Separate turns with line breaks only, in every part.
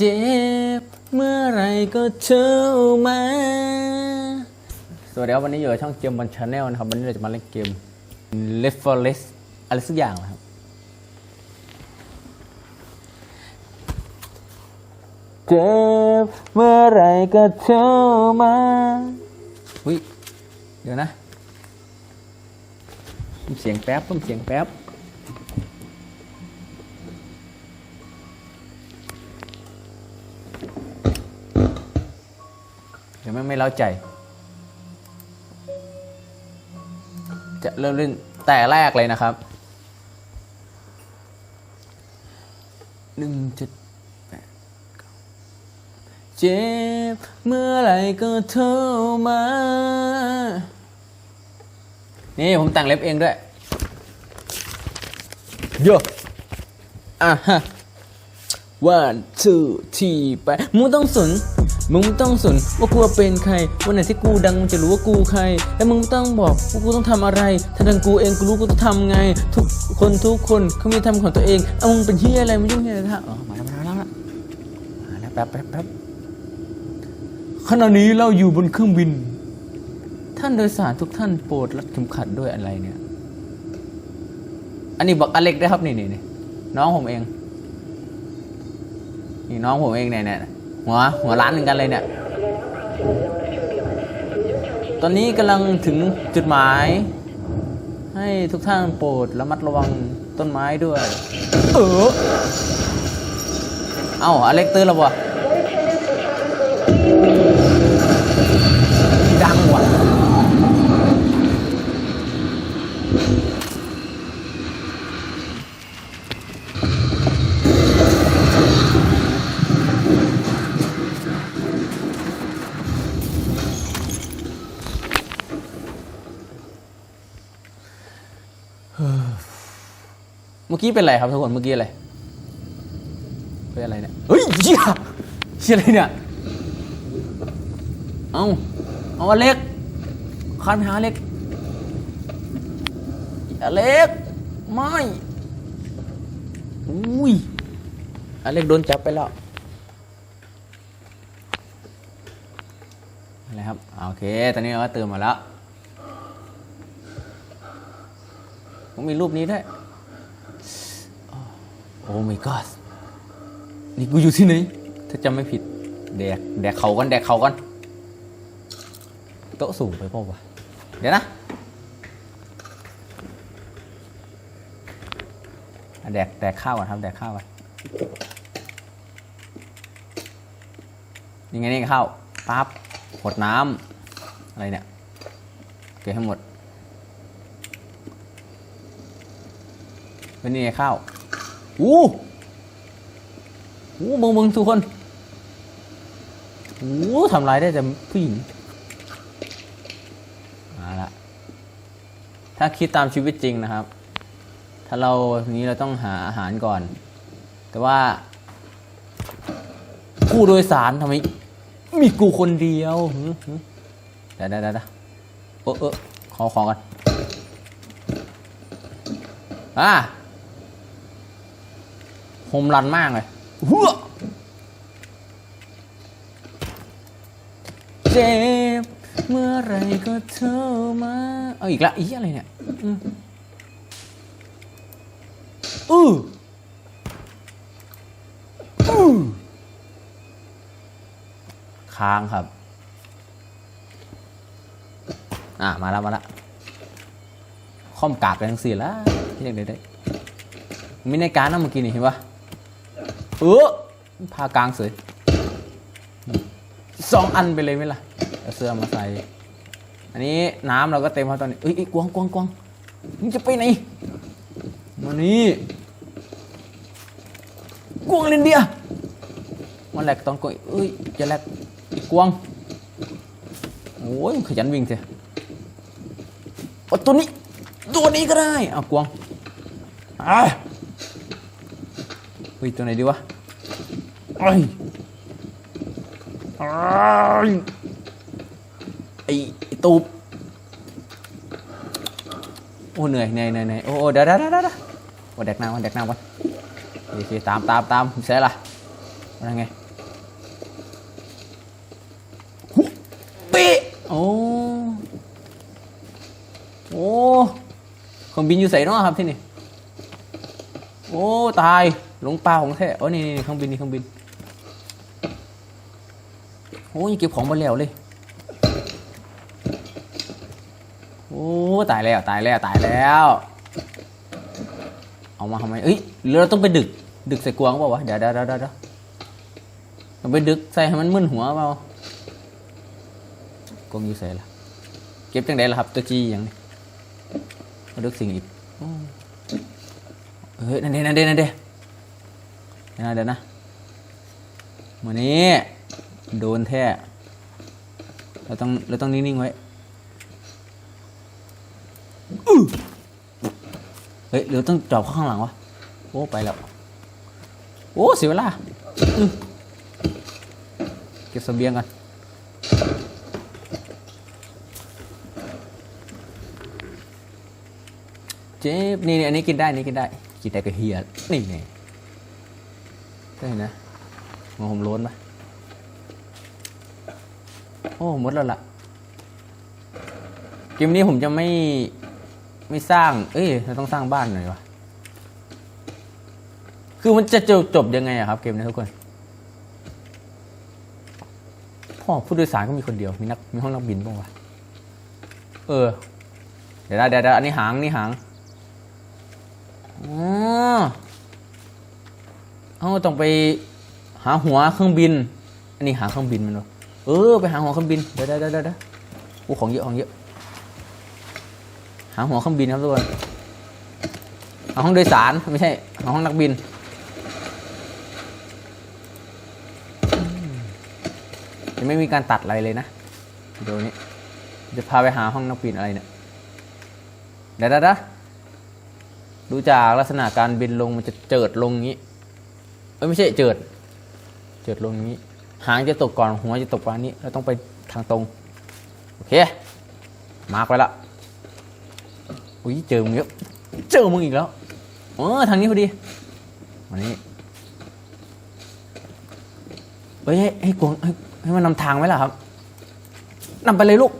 เจ็บเมื่อไรก็เท่ามาสวัสดีครับวันนี้อยู่กับช่องเกมบอลชาแนลนะครับ วันนี้เราจะมาเล่นเกม Left 4 Dead อะไรสักอย่างนะครับ เจ็บเมื่อไรก็เท่ามาอุ้ยเดี๋ยวนะเพิ่มเสียงแป๊บเพิ่มเสียงแป๊บ ดี๋ยวไม่ไม่เล้าใจ จะเริ่มเล่นแต่แรกเลยนะครับหนึ่งเจ็ดแปดเก้าเจ็บเมื่อไหรก็โทรมา นี่ผมแต่งเล็บเองด้วยโยอะฮะ one two three ไปมึงต้องสน มึงไม่ต้องสนว่ากูเป็นใคร วันไหนที่กูดังมึงจะรู้ว่ากูใคร แล้วมึงไม่ต้องบอกว่ากูต้องทำอะไร ถ้าดังกูเองกูรู้กูต้องทำไง ทุกคนทุกคนเขามีทำของตัวเองเอามึงเป็นเฮียอะไรไม่ยุ่งเฮียอะไรท่ะอ๋อมาแล้วมาแล้วมาแล้วแป๊บแป๊บแป๊บขณะนี้เราอยู่บนเครื่องบิน ท่านโดยสารทุกท่านโปรดรัดเข็มขัดด้วยอะไรเนี่ย อันนี้บอกอเล็กได้ครับนี่นี่นี่น้องผมเอง นี่น้องผมเองเนี่ยเนี่ย หัวหัวร้านหนึ่งกันเลยเนี่ย ตอนนี้กำลังถึงจุดหมาย ให้ทุกท่านโปรดระมัดระวังต้นไม้ด้วย เออ เอ้าอเล็กตื่นแล้ววะ เมื่อกี้เป็นอะไรครับทุกคนเมื่อกี้อะไรเป็นอะไรเนี่ยเฮ้ยเชี่ยเชี่ยอะไรเนี่ยเอาเอาเล็กคันหาเล็กอเล็กไม่อุ้ยอเล็กโดนจับไปแล้วอะไรครับโอเค ตอนนี้เราก็เติมมาแล้ว ผมมีรูปนี้ด้วย โอ้ my god นี่กูอยู่ที่ไหน ถ้าจำไม่ผิด แดก แดกเขากันแดกเขากันโต๊ะสูงไปเปล่าวะ เดี๋ยวนะ แดก แดกข้าวก่อนครับ แดกข้าวก่อนนี่ไงนี่ข้าวปั๊บหดน้ำอะไรเนี่ย เก็บให้หมด แล้วนี่ไงข้าวอู้อู้มึงมึงทุกคนอู้ทำลายได้แต่ผู้หญิงมาละถ้าคิดตามชีวิตจริงนะครับ ถ้าเราทีนี้เราต้องหาอาหารก่อน แต่ว่า ผู้โดยสารทำไม มีกูคนเดียวหึหึเดี๋ยวเดี๋ยวเดี๋ยวเออเออขอของกันอ่า มรันมากเลยหัวเจ็บเมื่อไรก็เธอมา เอาอีกละอีอะไรเนี่ยอืออือค้างครับ อะ มาแล้วมาแล้วค่อมกากกันทั้งสี่แล้วเรียกได้ได้มีในการนะเมื่อกี้นี่เห็นปะ เออพากลางเสยสองอันไปเลยไหมล่ะเอาเสื้อมาใส่ อันนี้น้ำเราก็เต็มครับตอนนี้เอ้ยเอ้ยกวางกวางกวางมึงจะไปไหนมานี่กวางลินเดียมาแหลกตอนกวางเอ้ยจะแหลกอีกกวางโอ้ยขยันวิ่งเถอะตัวนี้ตัวนี้ก็ได้เอากวางอะ อุ้ยตัวไหนดีวะไอ้ไอตูบโอ้เหนื่อยเหนื่อยเหนื่อยโอ้เดี๋ยวเดี๋เดี๋ยวันแดกน้ำวันแดกน้ำวันโอเคตามตามตามเสร็จละว่าไงฮุปีโอ้โอ้เคองบินอยู่ใส่นอครับที่นี่โอ้ตายหลงป่าของแท้โอ้นี่นี่เครื่องบินนี่เครื่องบินโอ้ยเก็บของมาแล้วเลยโอ้ตายแล้วตายแล้วตายแล้ว เอามาทำไมเอ้ยหรือเราต้องไปดึก ดึกใส่กวางเปล่าวะเดี๋ยวเดี๋ยวเดี๋ยวเดี๋ยวเราไปดึกใส่ให้มันมึนหัวเปล่ากวงอยู่ใส่ละเก็บจังไดล่ะครับตัวจีอย่างนี้มาดึกสิ่งอีกเฮ้ยนั่นเด้นั่นเด้นั่นเด้ นะเดี๋ยวนะวันนี้โดนแท้ เราต้องเราต้องนิ่งๆไว้เฮ้ยหรือต้องจอบข้างหลังวะ โอ้ไปแล้ว โอ้เสียเวลาเก็บเสบียงกันเจ็บนี่นี่อันนี้กินได้นี่กินได้ กินได้ก็เฮียนี่นี่ ใช่นะมองผมล้นปะโอ้หมดแล้วล่ะเกมนี้ผมจะไม่ไม่สร้าง เอ้ยเราต้องสร้างบ้านหน่อยวะคือมันจะจบจบยังไงอะครับ เกมนี้ทุกคนพ่อผู้โดยสารก็มีคนเดียวมีนักมีห้องนักบินบ้างวะเออ เดี๋ยวนะเดี๋ยวอันนี้หางนี่หางอ๋อ เอาต้องไปหาหัวเครื่องบิน อันนี้หาเครื่องบินมันวะเออไปหาหัวเครื่องบินเดี๋ยวเดี๋ยวเดี๋ยวอู้ของเยอะของเยอะ หาหัวเครื่องบินครับทุกคนหาห้องโดยสารไม่ใช่หาห้องนักบินอืมยังไม่มีการตัดอะไรเลยนะเดี๋ยวนี้ จะพาไปหาห้องนักบินอะไรเนี่ยเดี๋ยวเดี๋ยวดี๋ยวดูจากลักษณะการบินลงมันจะเจิดลงอย่างนี้ เอ้ยไม่ใช่เจิด เจิดลงอย่างนี้ หางจะตกก่อนหัวจะตกประมาณนี้เราต้องไปทางตรง โอเค มาร์กไว้ละอุ้ยเจอมึงเยอะเจอมึงอีกแล้วเออทางนี้พอดีวันนี้เฮ้ยให้ให้กวงให้ให้มันนำทางไหมล่ะครับนำไปเลยลูก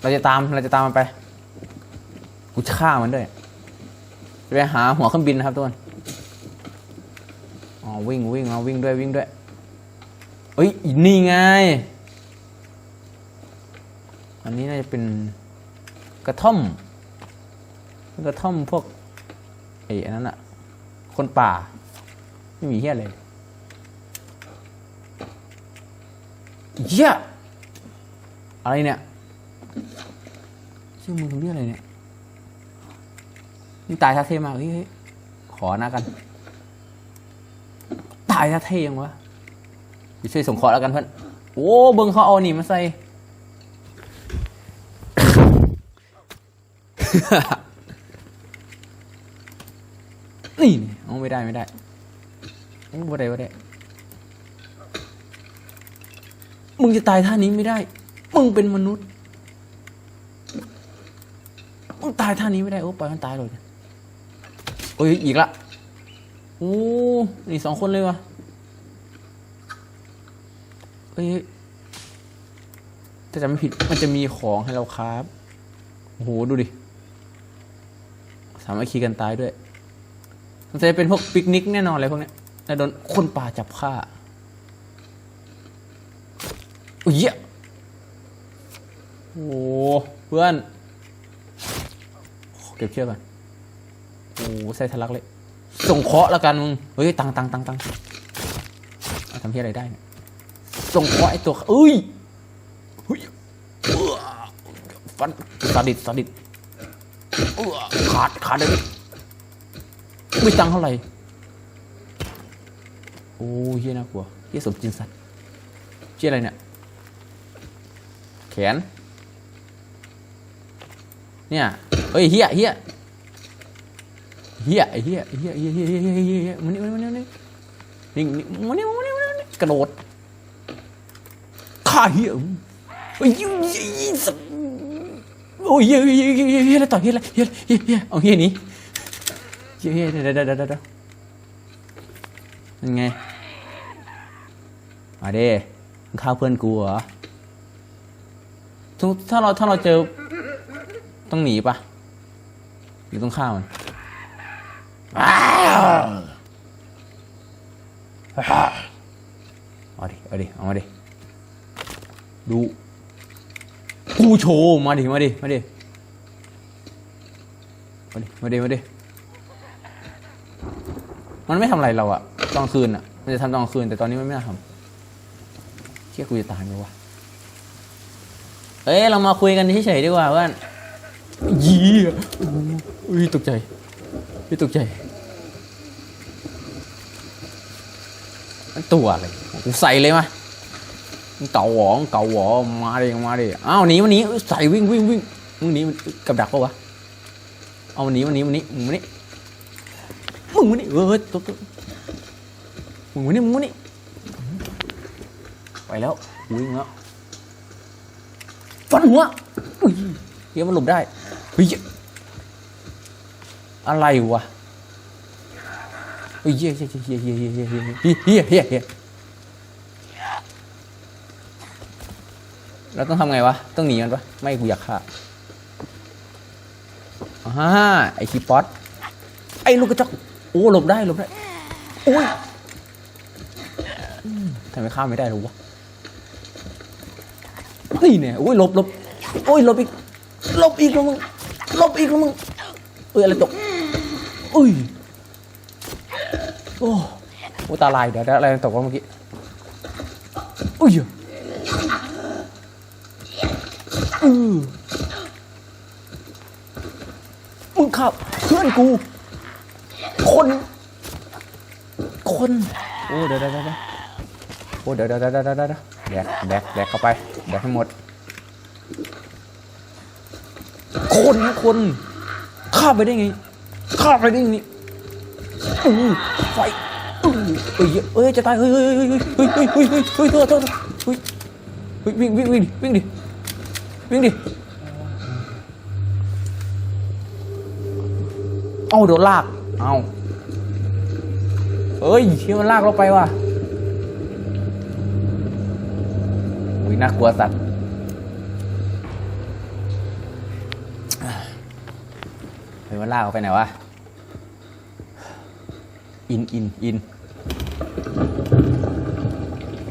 เราจะตามเราจะตามมันไป กูจะฆ่ามันด้วยจะไปหาหัวเครื่องบินนะครับทุกคน อ๋อวิ่งวิ่งเอาวิ่งด้วยวิ่งด้วยเอ้ยนี่ไง อันนี้น่าจะเป็นกระท่อม กระท่อมพวกไอ้อันนั้นอะคนป่า ไม่มีเฮียเลยเฮียอะไรเนี่ยชื่อมึงเรียกอะไรเนี่ยนี่ตายทาเทมากเฮ้ยขอหน้ากันายท่าเท่ยังวะไปช่วยส่งเคราะห์แล้วกันเพื่อนโอ้เบิ้งเขาเอานี่มาใส่ นี่เอาไม่ได้ไม่ได้โอ้บ่ได้บ่ได้ มึงจะตายท่านี้ไม่ได้ มึงเป็นมนุษย์ มึงตายท่านี้ไม่ได้ โอ้ปล่อยมันตายเลยโอ้ยอีกละ โอ้ นี่สองคนเลยวะ อ้ยถ้าจำไม่ผิดมันจะมีของให้เราครับโอ้โหดูดิ สามารถคีกันตายด้วยมันจะเป็นพวกปิกนิกแน่นอนเลยพวกเนี้ยแล้วโดนคนป่าจับฆ่าโอ้ยเหี้ยโอ้เพื่อนเก็บเชือกก่อนโอ้ใส่ทะลักเลย ส่งเคาะแล้วกันมึง เฮ้ย ตังตังตังตังทำที่อะไรได้เนี่ย ส่งเคราะห์ไอตัวเอ้ยเฮ้ยฟันสาดิดสาดิดขาดขาดเลยไม่ตังเท่าไหร่โอ้เฮียน่ากลัวเฮียสมจริงสัตว์เชี่ยอะไรเนี่ย แขน เนี่ยเฮ้ยเฮียเฮียเฮียเฮียเฮียเฮียเฮียเฮียเฮียเฮียเฮียมันนี่มันนี่มันนี่มันนี่มันนี่มันนี่กระโดด เฮียเฮ้ยสัตว์โอ้ยเฮียเฮียเฮียเฮียเฮียแล้วต่อเฮียแล้วเฮียเฮียเฮียเอาเฮียหนี้เฮียเฮียเดี๋ยวเดี๋ยวเดี๋ยวเดี๋ยวยังไงมาเด้มึงฆ่าเพื่อนกูเหรอถ้าเราถ้าเราเจอต้องหนีปะอยู่ตรงข้ามมันอ้าวเอาดิเอาดิเอามาดิ ดูกูโชว์มาดิมาดิมาดิมาดิมาดิมาดิมันไม่ทำอะไรเราอะตอนคืนอะมันจะทำตอนคืน แต่ตอนนี้มันไม่น่าทำเชี่ยกูจะตายไหมวะเอ้ยเรามาคุยกันเฉยๆดีกว่าเพื่อนยี่อุ้ยตกใจอุ้ยตกใจมันตัวอะไรกูใส่เลยมา เก่าหวองเก่าหวอมาดิมาดิอ้าวหนีวันนี้ใส่วิ่งวิ่งวิ่งมึงหนีกับดักปะวะเอามันหนีมันนีมันนีมึงมันนี่มึงมันนี่เออตัวตัวมึงมันนี่มึงมันนี่ไปแล้ววิ่งแล้วฟันหัวอุ้ยเฮียมันหลบได้เฮ้ยอะไรวะเฮ้ยเฮียเฮียเฮียเฮียเฮียเฮียเฮีย เราต้องทำไงวะ ต้องหนีมันปะไม่กูอยากฆ่าอ่าไอคีป๊อตไอลูกกระจอกโอ้หลบได้หลบได้โอ้ยทำไมฆ่าไม่ได้หรอวะนี่เนี่ยโอ้ยหลบหลบโอ้ยหลบอีกหลบอีกแล้วมึงหลบอีกแล้วมึงเอ้ยอะไรตกอุ้ยโอ้โอ้ตาลายเดี๋ยวเดี๋ยวอะไรตกวะเมื่อกี้อุ้ย อือมึงขับเพื่อนกู คน คน โอ้เดี๋ยวเดี๋ยวเดี๋ยวโอ้เดี๋ยวเดี๋ยวเดี๋ยวเดี๋ยวเดี๋ยวแดกแดกแดกเข้าไปแดกให้หมด คนนะคนข้ามไปได้ไงข้ามไปได้ไงอู้ไฟอู้เอ้ยเอ้ยจะตายเฮ้ยเฮ้ยเฮ้ยเฮ้ยเฮ้ยเฮ้ยเฮ้ยเฮ้ยเฮ้ยโทษโทษเฮ้ยเฮ้ยวิ่งวิ่งวิ่งวิ่งดิ วิ่งดิ เอาโดนลาก เอาเอ้ยเชี่ยมันลากเราไปว่ะอุ้ยน่ากลัวสัตว์เฮ้ยมันลากออกไปไหนวะ อินอินอิน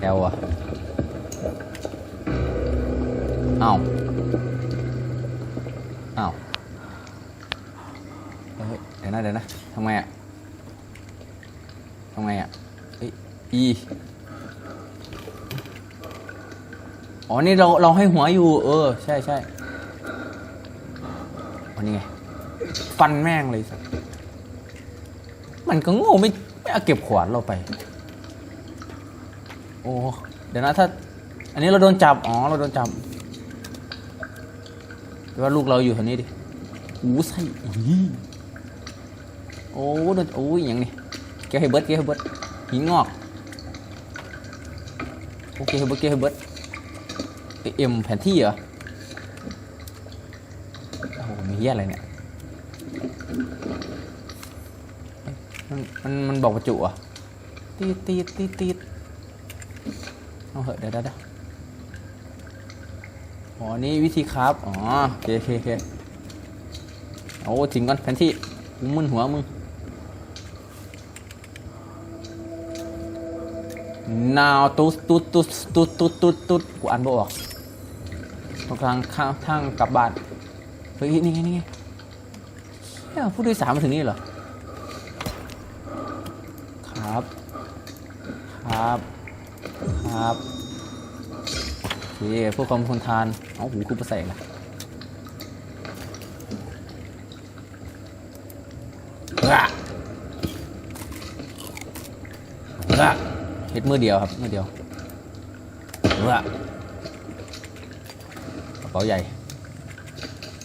แอลอะ อ้าว อ้าวเฮ้ยเดี๋ยวนะเดี๋ยวนะทำไงอะทำไงอะเฮ้ยอีอ๋อ นี่เราเราให้หัวอยู่ เออ ใช่ใช่อันนี้ไง ฟันแม่งเลยสัสมันก็โง่ไม่ไม่เอาเก็บขวานเราไป โอ้ เดี๋ยวนะถ้า อันนี้เราโดนจับ อ๋อ เราโดนจับ แปลว่าลูกเราอยู่แถวนี้ดิอู้ใส่โอ้โดนโอ้ยอย่างนี้เกี่ยวให้เบิร์ดเกี่ยวให้เบิร์ดหินงอกโอเคให้เบิร์ดเกี่ยวให้เบิร์ดเอ็มแผนที่เหรอโอ้โหมีเหี้ยอะไรเนี่ยมันมันมันบอกประจุอะตีตีตีตีเอาเหอะเดี๋ยวเดี๋ยว อ๋อ นี่วิธีครับ อ๋อโอเคโอเคโอเคโอ้ถึงก่อนแผนที่มึนหัวมึง now ตุ๊ดตุ๊ดตุ๊ดตุ๊ดตุ๊ดตุ๊ดตุ๊ดกูอ่านบ่ออกตรงกลางข้างทางกลับบ้านเฮ้ยนี่ไงนี่ไงเฮ้ยผู้โดยสารมาถึงนี่เหรอ ครับ ครับ ครับ โอเคพวกความคนทาน เอาหูคุประแสงละระระเฮ็ดมือเดียวครับ มือเดียวระกระเป๋าใหญ่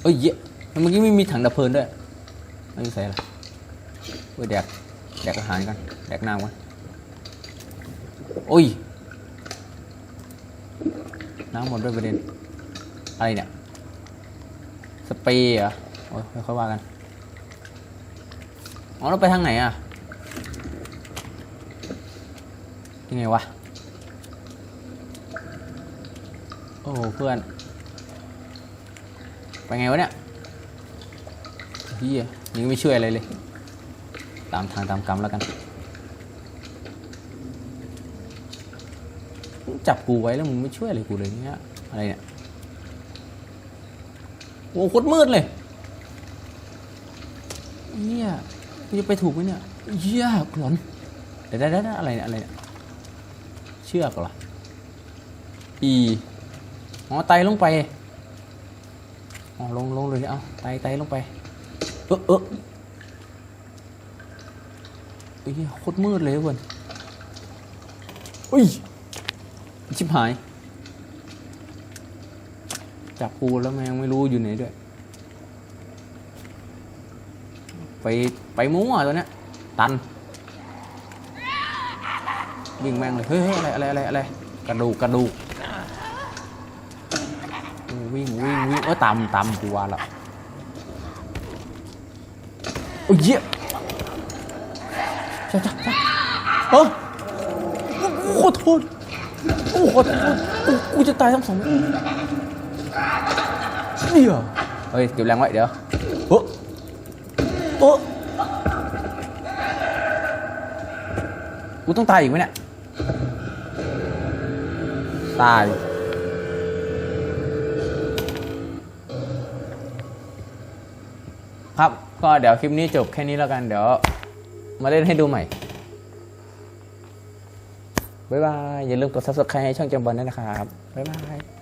เอ้ยเยอะเมื่อกี้ไม่มีถังดับเพลิงด้วยไม่ใส่ละเว้ยแดก แดกอาหารกัน แดกน้ำกัน โอ้ย น้ำหมดด้วยประเด็น อะไรเนี่ย สเปรย์เหรอ โอ้ยค่อยว่ากัน อ๋อเราไปทางไหนอะ ยังไงวะ โอ้โหเพื่อน ไปไงวะเนี่ยเฮียยังไม่ช่วยอะไรเลย ตามทางตามกรรมแล้วกัน จับกูไว้แล้วมึงไม่ช่วยอะไรกูเลยเนี่ยอะไรเนี่ยโอ้โคตรมืดเลยเฮียกูจะไปถูกไหมเนี่ยเฮียหลอนเดี๋ยวได้ได้อะไรเนี่ยอะไรเนี่ยเชือกเหรออีอ๋อไตลงไปอ๋อลงลงเลยเอาไตไตลงไปเออเออเฮ้ยโคตรมืดเลยเว้ยอุ้ย ชิบหาย จับกูแล้วแมงไม่รู้อยู่ไหนด้วย ไปไปมั่วตัวเนี้ย ตัน วิ่งแมงเลย เฮ้ยอะไรอะไรอะไรอะไรกระดูกกระดูกวิ่งวิ่งวิ่งเออตำตำกูว่าละโอ้ยเหี้ยจ้าจ้าจ้าเฮ้ยขอโทษ โอ้ขอโทษกูกูจะตายทั้งสองเดี๋ยวเฮ้ยเก็บแรงไว้เดี๋ยวโอ้โอ้กูต้องตายอีกไหมเนี่ย ตาย ครับ ก็เดี๋ยวคลิปนี้จบแค่นี้แล้วกัน เดี๋ยว มาเล่นให้ดูใหม่ บ๊ายบาย อย่าลืมกด subscribe ให้ช่องจำบอลด้วยนะครับ บ๊ายบาย